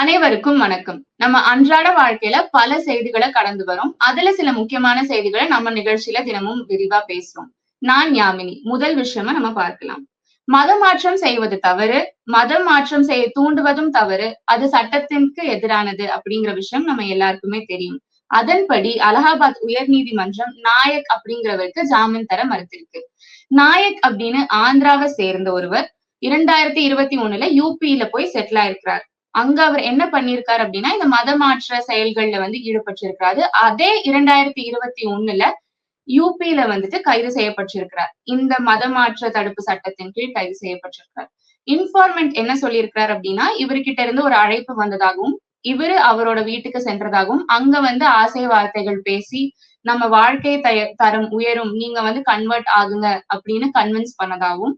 அனைவருக்கும் வணக்கம். நம்ம அன்றாட வாழ்க்கையில பல செய்திகளை கடந்து வரோம். அதுல சில முக்கியமான செய்திகளை நம்ம நிகழ்ச்சியில தினமும் விரிவா பேசுறோம். நான் யாமினி முதல் விஷயமா நம்ம பார்க்கலாம். மதம் மாற்றம் செய்வது தவறு. மதம் மாற்றம் செய்ய தூண்டுவதும் தவறு. அது சட்டத்திற்கு எதிரானது அப்படிங்கிற விஷயம் நம்ம எல்லாருக்குமே தெரியும். அதன்படி அலகாபாத் உயர்நீதிமன்றம் நாயக் அப்படிங்கிறவருக்கு ஜாமீன் தர மறுத்திருக்கு. நாயக் அப்படின்னு ஆந்திராவை சேர்ந்த ஒருவர் இரண்டாயிரத்தி இருபத்தி ஒண்ணுல யூபியில போய் செட்டில் ஆயிருக்கிறார். அங்க அவர் என்ன பண்ணிருக்காரு அப்படின்னா இந்த மதமாற்ற செயல்கள்ல வந்து ஈடுபட்டிருக்கிறாரு. அதே இரண்டாயிரத்தி இருபத்தி ஒண்ணுல யூபியில வந்துட்டு கைது செய்யப்பட்டிருக்கிறார். இந்த மதமாற்ற தடுப்பு சட்டத்தின் கீழ் கைது செய்யப்பட்டிருக்கிறார். இன்ஃபார்மெண்ட் என்ன சொல்லியிருக்கிறார் அப்படின்னா இவர்கிட்ட இருந்து ஒரு அழைப்பு வந்ததாகவும் இவரு அவரோட வீட்டுக்கு சென்றதாகவும் அங்க வந்து ஆசை வார்த்தைகள் பேசி நம்ம வாழ்க்கை தய தரம் உயரும் நீங்க வந்து கன்வெர்ட் ஆகுங்க அப்படின்னு கன்வின்ஸ் பண்ணதாகவும்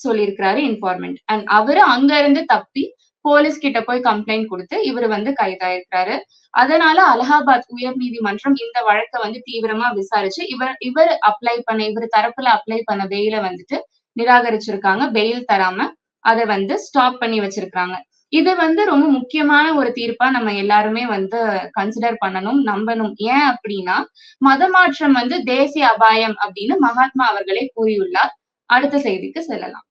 சொல்லியிருக்கிறாரு இன்ஃபார்மெண்ட் அண்ட் அவரு அங்க இருந்து தப்பி போலீஸ் கிட்ட போய் கம்ப்ளைண்ட் கொடுத்து இவர் வந்து கைதாயிருக்கிறாரு. அதனால அலகாபாத் உயர் நீதிமன்றம் இந்த வழக்கை வந்து தீவிரமா விசாரிச்சு இவர் இவர் அப்ளை பண்ண இவர் தரப்புல அப்ளை பண்ண பெயில வந்துட்டு நிராகரிச்சிருக்காங்க. பெயில் தராம அதை வந்து ஸ்டாப் பண்ணி வச்சிருக்காங்க இது வந்து ரொம்ப முக்கியமான ஒரு தீர்ப்பா நம்ம எல்லாருமே வந்து கன்சிடர் பண்ணணும் நம்பணும். ஏன் அப்படின்னா மதமாற்றம் வந்து தேசிய அபாயம் அப்படின்னு மகாத்மா அவர்களே கூறியுள்ளார். அடுத்த செய்திக்கு செல்லலாம்.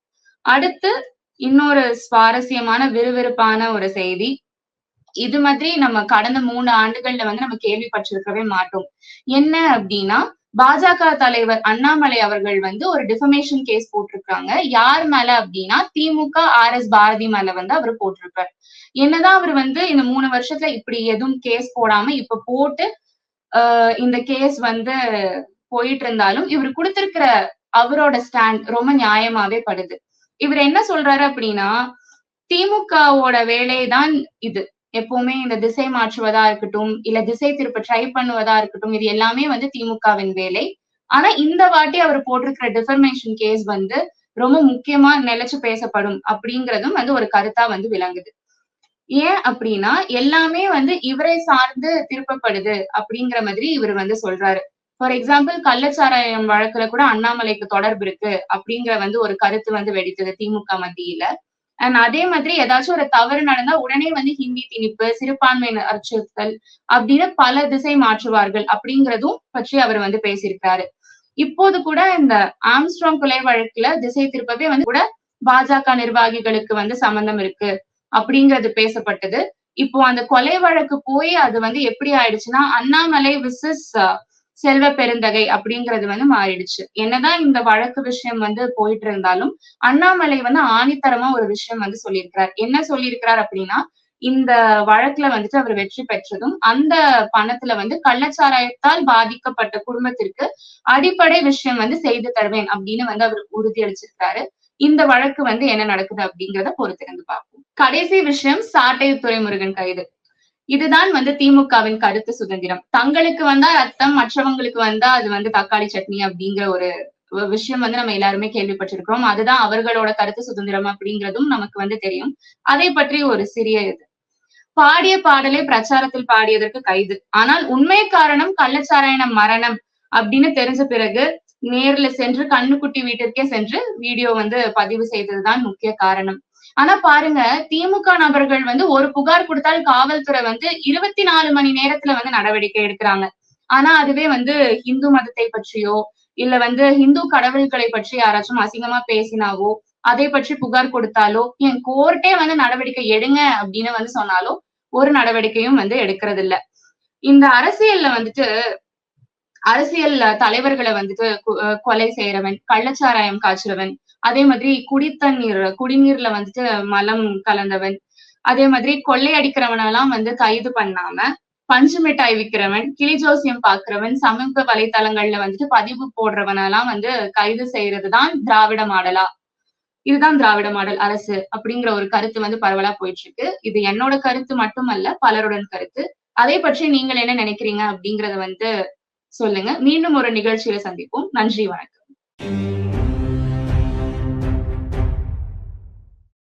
அடுத்து இன்னொரு சுவாரஸ்யமான விறுவிறுப்பான ஒரு செய்தி. இது மாதிரி நம்ம கடந்த மூணு ஆண்டுகள்ல வந்து நம்ம கேள்விப்பட்டிருக்கவே மாட்டோம். என்ன அப்படின்னா பாஜக தலைவர் அண்ணாமலை அவர்கள் வந்து ஒரு டிஃபமேஷன் கேஸ் போட்டிருக்காங்க. யார் மேல அப்படின்னா திமுக ஆர் எஸ் பாரதி மேல வந்து அவர் போட்டிருக்காரு என்னதான் அவர் வந்து இந்த மூணு வருஷத்துல இப்படி எதுவும் கேஸ் போடாம இப்ப போட்டு ஆஹ் இந்த கேஸ் வந்து போயிட்டு இருந்தாலும் இவர் கொடுத்திருக்கிற அவரோட ஸ்டாண்ட் ரொம்ப நியாயமாவே படுது. இவர் என்ன சொல்றாரு அப்படின்னா திமுகவோட வேலைதான் இது. எப்பவுமே இந்த திசை மாற்றுவதா இருக்கட்டும் இல்ல திசை திருப்ப ட்ரை பண்ணுவதா இருக்கட்டும் இது எல்லாமே வந்து திமுகவின் வேலை. ஆனா இந்த வாட்டி அவர் போட்டிருக்கிற டிஃபர்மேஷன் கேஸ் வந்து ரொம்ப முக்கியமா நிலைச்சு பேசப்படும் அப்படிங்கறதும் வந்து ஒரு கருத்தா வந்து விளங்குது. ஏன் அப்படின்னா எல்லாமே வந்து இவரை சார்ந்து திருப்பப்படுது அப்படிங்கிற மாதிரி இவர் வந்து சொல்றாரு. ஃபார் எக்ஸாம்பிள் கள்ளச்சாராயம் வழக்குல கூட அண்ணாமலைக்கு தொடர்பு இருக்கு அப்படிங்கிற வந்து ஒரு கருத்து வந்து வெடித்தது திமுக மத்தியில. அண்ட் அதே மாதிரி ஏதாச்சும் ஒரு தவறு நடந்தா உடனே வந்து ஹிந்தி திணிப்பு சிறுபான்மை அச்சுறுத்தல் அப்படின்னு பல திசை மாற்றுவார்கள் அப்படிங்கிறதும் பற்றி அவர் வந்து பேசியிருக்காரு இப்போது கூட இந்த ஆம்ஸ்ட்ராங் கொலை வழக்குல திசை திருப்பவே வந்து கூட பாஜக நிர்வாகிகளுக்கு வந்து சம்பந்தம் இருக்கு அப்படிங்கிறது பேசப்பட்டது. இப்போ அந்த கொலை வழக்கு போய் அது வந்து எப்படி ஆயிடுச்சுன்னா அண்ணாமலை விசஸ் செல்வ பெருந்தகை அப்படிங்கிறது வந்து மாறிடுச்சு. என்னதான் இந்த வழக்கு விஷயம் வந்து போயிட்டு இருந்தாலும் அண்ணாமலை வந்து ஆணித்தரமா ஒரு விஷயம் வந்து சொல்லியிருக்கிறார். என்ன சொல்லியிருக்கிறார் அப்படின்னா இந்த வழக்குல வந்துட்டு அவர் வெற்றி பெற்றதும் அந்த பணத்துல வந்து கள்ளச்சாராயத்தால் பாதிக்கப்பட்ட குடும்பத்திற்கு அடிப்படை விஷயம் வந்து செய்து தருவேன் அப்படின்னு வந்து அவர் உறுதியளிச்சிருக்காரு இந்த வழக்கு வந்து என்ன நடக்குது அப்படிங்கிறத பொறுத்திருந்து பார்ப்போம். கடைசி விஷயம் சாட்டை துறைமுருகன் கைது. இதுதான் வந்து திமுகவின் கருத்து சுதந்திரம். தங்களுக்கு வந்தா ரத்தம் மற்றவங்களுக்கு வந்தா அது வந்து தக்காளி சட்னி அப்படிங்கிற ஒரு விஷயம் வந்து நம்ம எல்லாருமே கேள்விப்பட்டிருக்கிறோம். அதுதான் அவர்களோட கருத்து சுதந்திரம் அப்படிங்கிறதும் நமக்கு வந்து தெரியும். அதை பற்றி ஒரு சிறிய இது. பாடிய பாடலை பிரச்சாரத்தில் பாடியதற்கு கைது. ஆனால் உண்மை காரணம் கள்ளச்சாராயண மரணம் அப்படின்னு தெரிஞ்ச பிறகு நேர்ல சென்று கண்ணுக்குட்டி வீட்டிற்கே சென்று வீடியோ வந்து பதிவு செய்ததுதான் முக்கிய காரணம். ஆனா பாருங்க திமுக நபர்கள் வந்து ஒரு புகார் கொடுத்தால் காவல்துறை வந்து இருபத்தி நாலு மணி நேரத்துல வந்து நடவடிக்கை எடுக்கிறாங்க. ஆனா அதுவே வந்து இந்து மதத்தை பற்றியோ இல்ல வந்து இந்து கடவுள்களை பற்றி யாராச்சும் அசிங்கமா பேசினாவோ அதை பற்றி புகார் கொடுத்தாலோ என் கோர்ட்டே வந்து நடவடிக்கை எடுங்க அப்படின்னு வந்து சொன்னாலோ ஒரு நடவடிக்கையும் வந்து எடுக்கிறது இல்ல இந்த அரசியல்ல வந்துட்டு அரசியல் தலைவர்களை வந்துட்டு கொலை செய்யறவன் கள்ளச்சாராயம் காய்ச்சுறவன் அதே மாதிரி குடித்தண்ணீர் குடிநீர்ல வந்துட்டு மலம் கலந்தவன். அதே மாதிரி கொள்ளை அடிக்கிறவனெல்லாம் வந்து கைது பண்ணாம பஞ்சு மிட்டாய் விற்கிறவன் கிளி ஜோசியம் பாக்குறவன் சமூக வலைத்தளங்கள்ல வந்துட்டு பதிவு போடுறவனெல்லாம் வந்து கைது செய்யறதுதான் திராவிட மாடலா? இதுதான் திராவிட மாடல் அரசு அப்படிங்கிற ஒரு கருத்து வந்து பரவலா போயிட்டு இருக்கு இது என்னோட கருத்து மட்டுமல்ல பலருடன் கருத்து. அதை பற்றி நீங்கள் என்ன நினைக்கிறீங்க அப்படிங்கறத வந்து சொல்லுங்க. மீண்டும் ஒரு நிகழ்ச்சியில சந்திப்போம். நன்றி வணக்கம்.